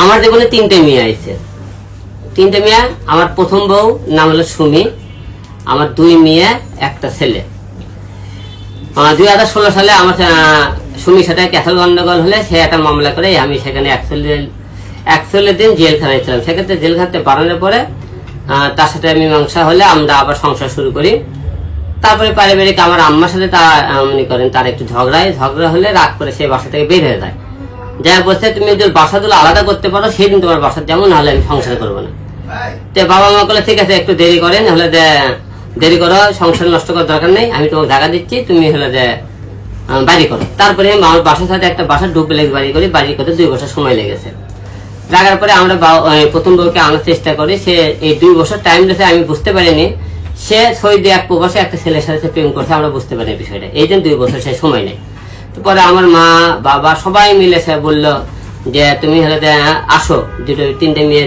আমার জীবনে তিনটে মেয়ে আছে তিনটে মেয়ে, আমার প্রথম বউ, নাম হলো সুমি। আমার দুই মেয়ে, একটা ছেলে। দুই হাজার ষোলো সালে আমার সুমির সাথে ক্যাসেল গন্ডগোল হলে সে একটা মামলা করে, আমি সেখানে একচল্লিশ একচল্লিশ দিন জেলখানায় ছিলাম সেক্ষেত্রে জেলখানাতে বাড়ানোর পরে তার সাথে মীমাংসা হলে আমরা আবার সংসার শুরু করি। তারপরে পারিবারিক আমার আম্মার সাথে তা মনে করেন তার একটু ঝগড়ায়। ঝগড়া হলে রাগ করে সে বাসা থেকে বের হয়ে যায়। যা বলছে, তুমি যদি বাসাগুলো আলাদা করতে পারো, সেদিন তোমার বাসা যেমন নাহলে আমি সংসার করব না। তো বাবা মা বলে, ঠিক আছে, একটু দেরি করেন হলে যে দেরি করো, সংসার নষ্ট করার দরকার নেই, আমি তোমাকে জায়গা দিচ্ছি, তুমি হলে যে বাড়ি করো। তারপরে আমার বাসার সাথে একটা বাসা ডুপ্লেক্স বাড়ি করি, বাড়ি করতে দুই বছর সময় লেগেছে। লাগার পরে আমরা প্রথম বউকে আনার চেষ্টা করি, সে এই দুই বছর টাইম দিয়েছে, আমি বুঝতে পারিনি। সে সৌদি এক প্রবাসে একটা ছেলের সাথে প্রেম করছে, আমরা বুঝতে পারি বিষয়টা। এই জন্য দুই বছর সে সময় তো পরে আমার মা বাবা সবাই মিলে সে বলল যে তুমি হলে আসো। দুটো তিনটে মেয়ে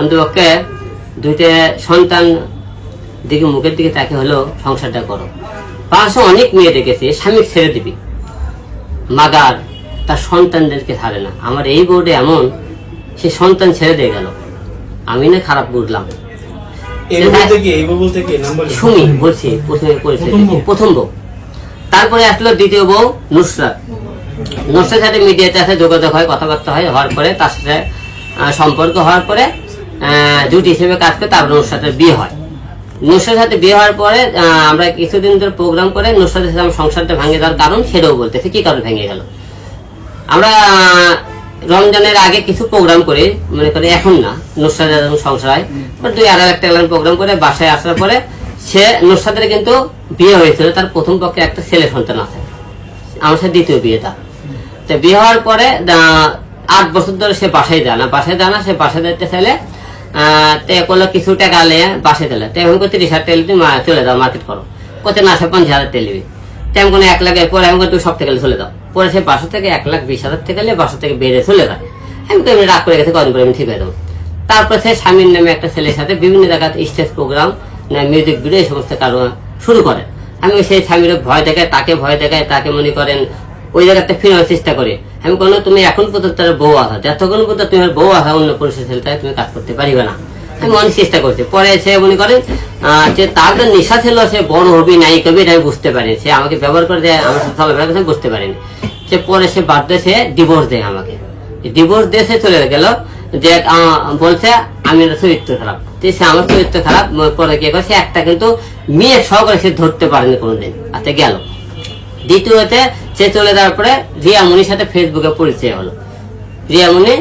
অন্তপক্ষে দুইটা সন্তান দিকে মুখের দিকে তাকে হলো সংসারটা করো। পাশে অনেক মেয়ে দেখেছি স্বামী ছেড়ে দিবি। মাগার তার সন্তানদেরকে ছাড়ে না। আমার এই বোর্ডে এমন সে সন্তান ছেড়ে দিয়ে গেল। আমি না খারাপ বুঝলাম। সুমি বলছি প্রথমে প্রথম বউ? তারপরে আসলো দ্বিতীয় বউ, নুসরাত। নুসরাতের সাথে মিডিয়াতে আছে যোগাযোগ হয়, কথাবার্তা হয়, হওয়ার পরে তার সাথে সম্পর্ক হওয়ার পরে জুটি হিসেবে কাজ করে তারপর নুসরাতের বিয়ে হয়। নুসরাতের সাথে বিয়ে হওয়ার পরে আমরা কিছুদিন ধরে প্রোগ্রাম করে নুসরাতের সাথে আমার সংসারটা ভেঙে যাওয়ার কারণ সেটাও বলতেছে, কি কারণ ভেঙে গেল? আমরা রমজানের আগে কিছু প্রোগ্রাম করি, মনে করি এখন না নুসরাত যখন সংসার হয়। দুই আড়াই একটা প্রোগ্রাম করে বাসায় আসার পরে সে নুসরাতের কিন্তু বিয়ে হয়েছিল তার প্রথম পক্ষে একটা ছেলে সন্তান আছে। আমার সাথে দ্বিতীয় বিয়েটা। তো বিয়ে হওয়ার পরে আট বছর ধরে সে বাসায় যায় না। বাসায় যায় না সে বাসায় যেতে আহ, তে করল কিছু টাকা নিয়ে বাসায় দিলে তো এখন তিরিশ হাজার তেল তুমি চলে যাও মার্কেট করো। কোথায় না আসে পঞ্চাশ হাজার তেল নিবি। তেমন কোনো এক লাখ পরে আমি তুমি সব থেকে চলে যাও। পরে সে বাসা থেকে এক লাখ বিশ হাজার থেকে নিয়ে বাসা থেকে বেড়ে চলে যায়। আমি তো এমনি রাগ করে গেছে কদিন পরে আমি ঠিক হয়ে যাব। তারপর সে স্বামীর নামে একটা ছেলের সাথে বিভিন্ন জায়গাতে স্টেজ প্রোগ্রাম মিউজিক ভিডিও এই সমস্ত কারণ শুরু করে। আমি সেই স্বামীর ভয় দেখায়, তাকে ভয় দেখায়, তাকে মনে করেন ওই জায়গাতে ফিরানোর চেষ্টা করি। আমি কোনো তুমি এখন পর্যন্ত তার বউ আসা যতক্ষণ পর্যন্ত তুমি বউ আসা অন্য পুরুষের ছেলেটাকে তুমি কাজ করতে পারিবে না। আমি অনেক চেষ্টা করছি। পরে সে মনে করেন যে তার যে নেশা ছিল, সে বড় হবি, নাই কবি আমি বুঝতে পারিনি। সে আমাকে ব্যবহার করে দেয়, আমার সাথে করতে আমি বুঝতে পারিনি। সে পরে সে বাধ্য সে ডিভোর্স দেয় আমাকে। ডিভোর্স দিয়ে সে চলে গেল, যে বলছে, আমি চরিত্র খারাপ। সে আমার চরিত্র খারাপ পরে কি করে সে একটা কিন্তু মেয়ে সহকারে সে ধরতে পারেনি কোনোদিন আচ্ছা গেল। দ্বিতীয়তে সে চলে যাওয়ার পরে রিয়া মুনির সাথে ফেসবুকে পরিচয় হলো। রিয়া মুনি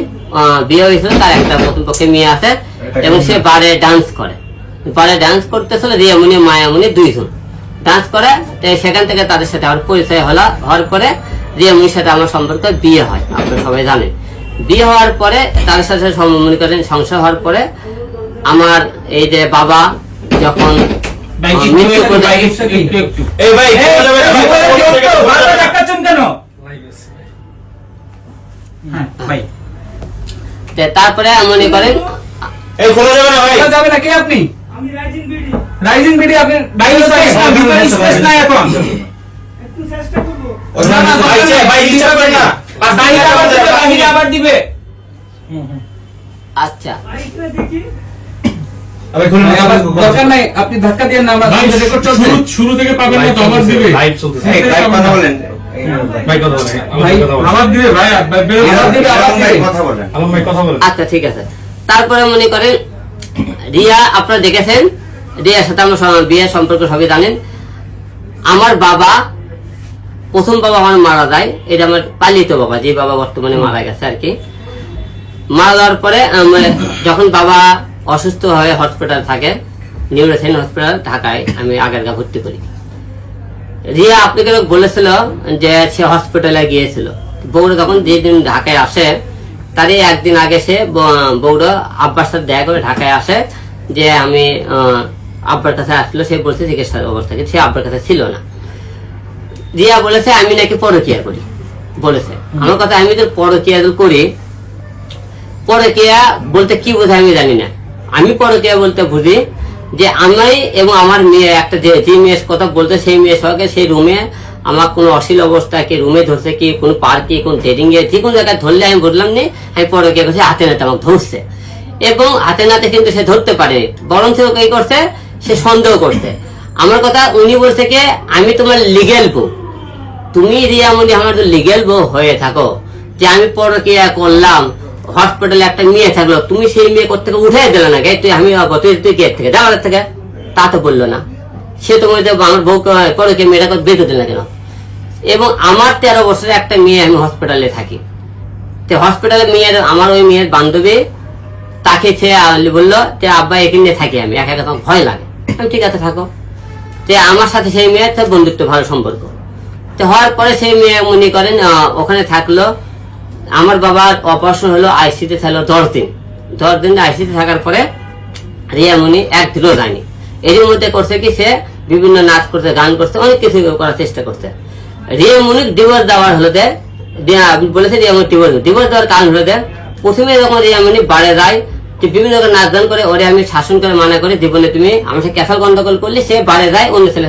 বিয়ে হয়েছিল তার একটা পক্ষে মেয়ে আছে এবং সে বারে ডান্স করে। বারে ডান্স করতেছিল রিয়া মুনি মায়া মুনি দুইজন। ডান্স করে সেখান থেকে তাদের সাথে আমার পরিচয় হলো হওয়ার পরে রিয়া মুনির সাথে আমার সম্পর্কে বিয়ে হয় আপনারা সবাই জানেন। বিয়ে হওয়ার পরে তাদের সাথে মনে করেন সংসার হওয়ার পরে আমার এই যে বাবা যখন হ্যাঁ তারপরে মনে করেন যাবে না ভাই কোথাও যাবে না কে আপনি রাইজিং বিডি আপনি স্পেস না ভিতরে স্পেস নাই এখন না, না, ভাই ভাই ইচ্ছা করে না পাঁচ বাইরে মিনিট আবার আবার দিবে, আচ্ছা খুলুন, ভাই, আবার আবার- দরকার নাই আপনি ধাক্কা দিয়ে না আমরা রেকর্ড চলছে। শুরু শুরু থেকে পাবেন না তো আবার দিবে। লাইভ চলতেছে। লাইভ কথা বলেন। ভাই কথা বলেন। ভাই, আবার দিবে ভাই আবার বেরো- আবার দিবে, আবার দিবে। আলম ভাই কথা বলেন। আচ্ছা ঠিক আছে। তারপরে মনে করেন রিয়া আপনারা দেখেছেন? রিয়ার সাথে আমার বিয়ের সম্পর্ক সবই জানেন। আমার বাবা প্রথম বাবা আমার মারা যায়। এটা আমার পালিত বাবা যে বাবা বর্তমানে মারা গেছে আর কি। মারা যাওয়ার পরে যখন বাবা অসুস্থ হয়ে হসপিটাল থাকে। নিউরোসেন হসপিটাল ঢাকায় আমি আগারগা ভর্তি করি। রিয়া আপনাকে বলেছিল যে সে হসপিটালে গিয়েছিল? বউরা যখন যেদিন ঢাকায় আসে তারই একদিন আগে সে ব- বউরা আব্বার সাথে দেখা করে ঢাকায় আসে যে আমি আব্বার কাছে আসলো সে বলছে চিকিৎসার অবস্থা সে আব্বার কাছে ছিল না। রিয়া বলেছে আমি নাকি পরকিয়া করি। বলেছে। আমার কথা আমি তো পরকিয়া করি। পরকিয়া বলতে কি বোঝায় আমি জানি না। আমি পরকিয়া বলতে বুঝি যে আমি এবং আমার মেয়ে, একটা যে যে মেয়ের কথা বলতে সেই মেয়ের সঙ্গে সেই রুমে আমার কোনো অশ্লীল অবস্থা কি, রুমে ধরছে কি, কোনো পার্কে কোন ট্রেডিং এ যে কোনো জায়গায় ধরলে আমি বললাম নি, আমি পরে কে করছে হাতে নাতে আমাকে ধরছে। এবং হাতে নাতে কিন্তু সে ধরতে পারে, বরঞ্চ কি করছে, সে সন্দেহ করছে। আমার কথা উনি বলছে কি, আমি তোমার লিগেল বউ। তুমি রিয়ামণি আমার তো লিগেল বউ হয়ে থাকো। যে আমি পরকিয়া করলাম হসপিটালে একটা মেয়ে থাকল, তুমি সেই মেয়ে কোথা থেকে উঠে দিলে না? তুই আমি তুই কে থেকে? যাওয়ার থেকে? তা তো বলল না। সে তোমার যে, আমার বউ পরকে মেয়েটাকে বেঁধে দিল না কেন? এবং আমার তেরো বছরের একটা মেয়ে আমি হসপিটালে থাকি। তো হসপিটালে মেয়ের আমার ওই মেয়ের বান্ধবী তাকে সে বলল যে, আব্বা, এখানে থাকি আমি, একা একা ভয় লাগে। আমি ঠিক আছে, থাকো। যে আমার সাথে সেই মেয়ের তো বন্ধুত্ব, ভালো সম্পর্ক। তো হওয়ার পরে সেই মেয়ে মনে করেন ওখানে থাকল আমার বাবার অপারেশন হলো আইসিতে থাকল দশ দিন। দশ দিন আইসিতে থাকার পরে রিয়ামণি এক দিনও যায়নি। এর মধ্যে করছে কি, সে বিভিন্ন নাচ করতে গান করতে অনেক কিছু করার চেষ্টা করতে রিয়ামণির ডিভোর্স দেওয়ার হলো দে বলেছে রিয়ামণি ডিভোর্স ডিভোর্স দেওয়ার কারণ হলো দে প্রথমে যখন রিয়ামণি বাড়ে যায় বিভিন্ন রকম নাচ গান করে, ওরে আমি শাসন করে, মানা করে, জীবনে তুমি আমার সাথে ক্যাফাল গন্ডগোল করলে, সে বাড়ে যায়, অন্য ছেলে